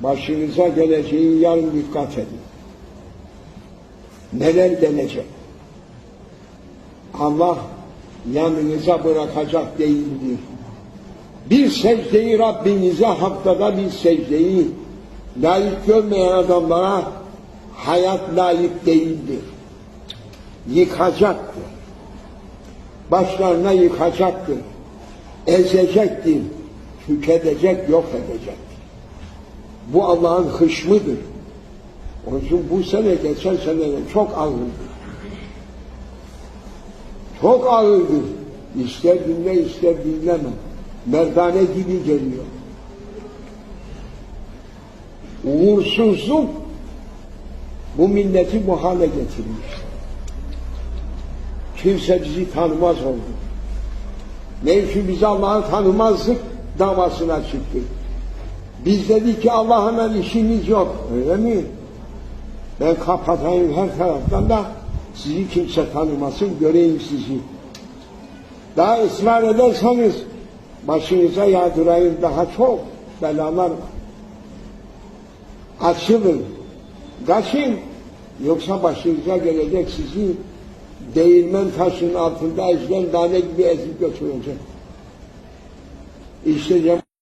başınıza geleceği yarın dikkat edin. Neler gelecek? Allah yanınıza bırakacak değildir. Bir secdeyi Rabbinize haftada bir secdeyi layık görmeyen adamlara hayat layık değildir. Yıkacaktır. Başlarına yıkacaktır. Ezecektir. Tüketecek, yok edecektir. Bu Allah'ın hışmıdır. Onun için bu sene geçen seneden çok ağırdır. Çok ağırdır. İster dinle ister dinleme. Merdane gibi geliyor. Uğursuzluk bu milleti bu hale getirmiş. Kimse bizi tanımaz oldu. Ne için biz Allah'ı tanımazdık davasına çıktık. Biz dedik ki Allah'la işimiz yok. Öyle mi? Ben kapatayım her taraftan da sizi kimse tanımasın, göreyim sizi. Daha ısrar ederseniz başınıza yağdırayım daha çok belalar var. Açılın, kaçın. Yoksa başınıza gelecek sizi değirmen taşının altında ezilen tane gibi ezip götürecek. İşte